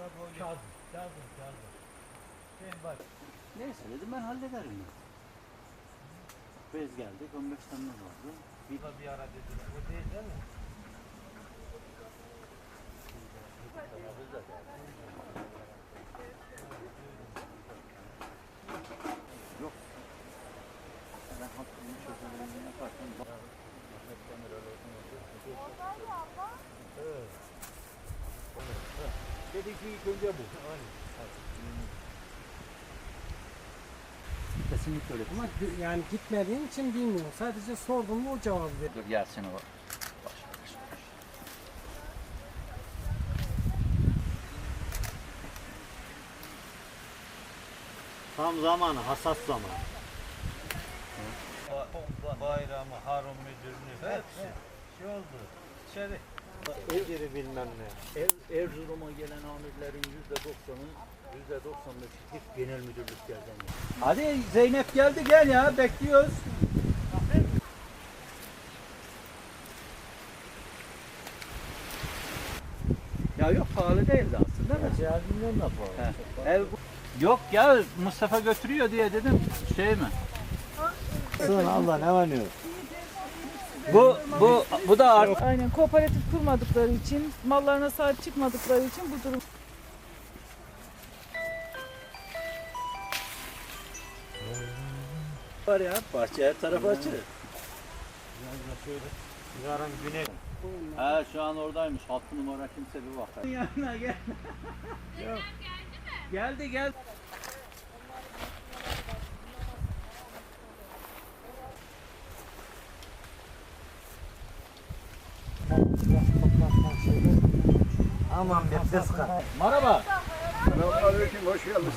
Tabii öyle. Kazım, Kazım, Kazım. Sen bak. Neyse dedim ben hallederim dedim. Bez geldik 15 Temmuz oldu. Bir, Burada bir ara dediler. Bu değil değil mi? Hadi. Hadi. Dedi ki ilk önce bu. Kesinlikle öyle. Ama gö- yani gitmediğim için bilmiyorum. Sadece sordum mu o cevabı verdi. Dur gelsin o. Baş, baş, baş. Tam zamanı, hassas zaman. Bayramı, Harun müdürünü hepsi şey oldu. İçeri. Eciri bilmem ne. Er, Erzurum'a gelen amirlerin yüzde doksanı, yüzde doksan beşi hep genel müdürlüklerden. Hadi Zeynep geldi gel ya bekliyoruz. Ya yok pahalı değildi aslında da. Cihazından da He. Ev Yok ya Mustafa götürüyor diye dedim şey mi? Sonra Allah ne var ne yok. Bu bu bu da art. Aynen kooperatif kurmadıkları için, mallarına sahip çıkmadıkları için bu durum var ya. Bahçe her tarafı açık. Yarın güneş. Ha şu an oradaymış. Altı numara kimse bir bakar. Yanına gel. Yok. Geldi gel. Aman bir kıskan. Merhaba. Selamünaleyküm, hoş geldiniz.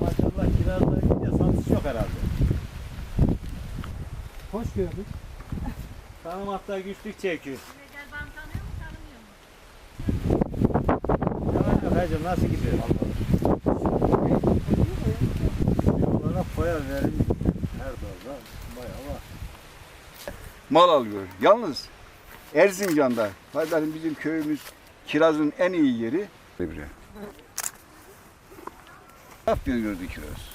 Maşallah kirazda gidince satış yok herhalde. Hoş gördük. Tamam hatta güçlük çekiyor. Ya hacım nasıl gidiyor? Yollara koyar verin. Her dalda bayağı var. Mal alıyor. Yalnız Erzincan'da, zaten bizim köyümüz kirazın en iyi yeri. Ne yapıyordu kiraz?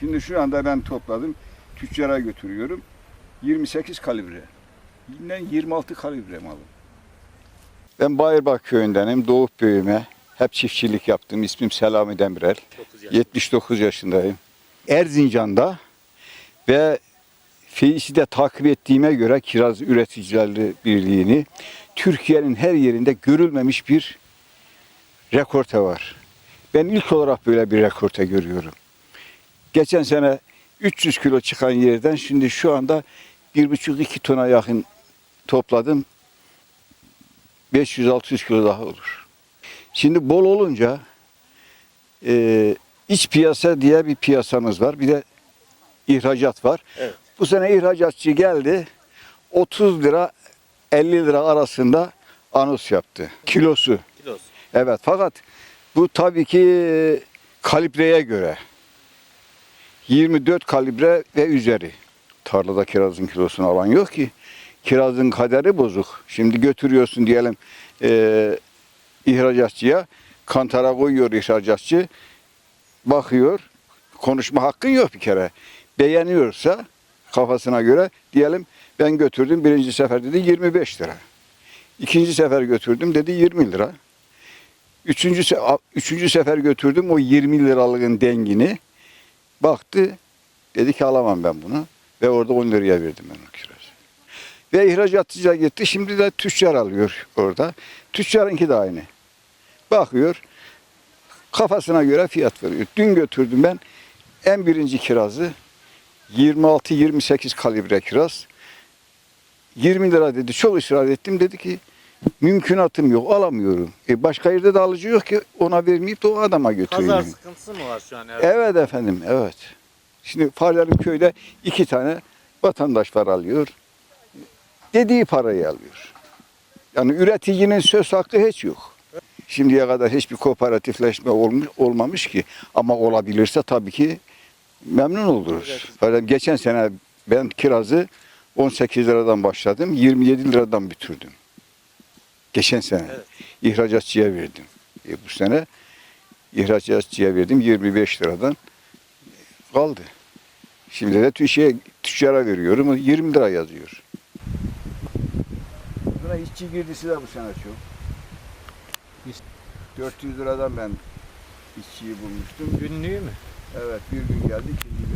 Şimdi şu anda ben topladım. Tüccara götürüyorum. 28 kalibre. Yine 26 kalibre malım. Ben Bayirbak köyündenim. Doğup büyüme. Hep çiftçilik yaptım. İsmim Selami Demirel. 79 yaşındayım. Erzincan'da ve Feyis'i de takip ettiğime göre Kiraz Üreticileri Birliği'ni Türkiye'nin her yerinde görülmemiş bir rekorte var. Ben ilk olarak böyle bir rekorte görüyorum. Geçen sene 300 kilo çıkan yerden şimdi şu anda 1,5-2 tona yakın topladım. 500-600 kilo daha olur. Şimdi bol olunca e, iç piyasa diye bir piyasamız var. Bir de ihracat var. Evet. Bu sene ihracatçı geldi. 30 lira 50 lira arasında anons yaptı. Kilosu. Kilosu. Evet fakat bu tabii ki kalibreye göre. 24 kalibre ve üzeri. Tarlada kirazın kilosunu alan yok ki. Kirazın kaderi bozuk. Şimdi götürüyorsun diyelim e, ihracatçıya. Kantara koyuyor ihracatçı. Bakıyor. Konuşma hakkın yok bir kere. Beğeniyorsa kafasına göre diyelim ben götürdüm birinci sefer dedi 25 lira. İkinci sefer götürdüm dedi 20 lira. Üçüncü, se- üçüncü sefer götürdüm o 20 liralığın dengini. Baktı dedi ki alamam ben bunu. Ve orada 10 liraya verdim ben o kirazı. Ve ihracatçıya gitti. Şimdi de tüccar alıyor orada. Tüccarınki de aynı. Bakıyor. Kafasına göre fiyat veriyor. Dün götürdüm ben en birinci kirazı 26-28 kalibre kiraz. 20 lira dedi. Çok ısrar ettim. Dedi ki mümkünatım yok alamıyorum. E başka yerde de alıcı yok ki ona vermeyip de o adama götüreyim. Pazar sıkıntısı mı var şu an? Evet efendim, evet. Şimdi Faryalı köyde iki tane vatandaş var alıyor. Dediği parayı alıyor. Yani üreticinin söz hakkı hiç yok. Şimdiye kadar hiçbir kooperatifleşme olmuş, olmamış ki. Ama olabilirse tabii ki memnun oluruz. Böyle geçen sene ben kirazı 18 liradan başladım, 27 liradan bitirdim. Geçen sene. Evet. İhracatçıya verdim. E, bu sene ihracatçıya verdim 25 liradan kaldı. Şimdi de tü- şeye, tüccara veriyorum 20 lira yazıyor. Buna işçi girdisi de bu sene çok. 400 liradan ben işçiyi bulmuştum. Günlüğü mü? Evet bir gün geldi, ikinci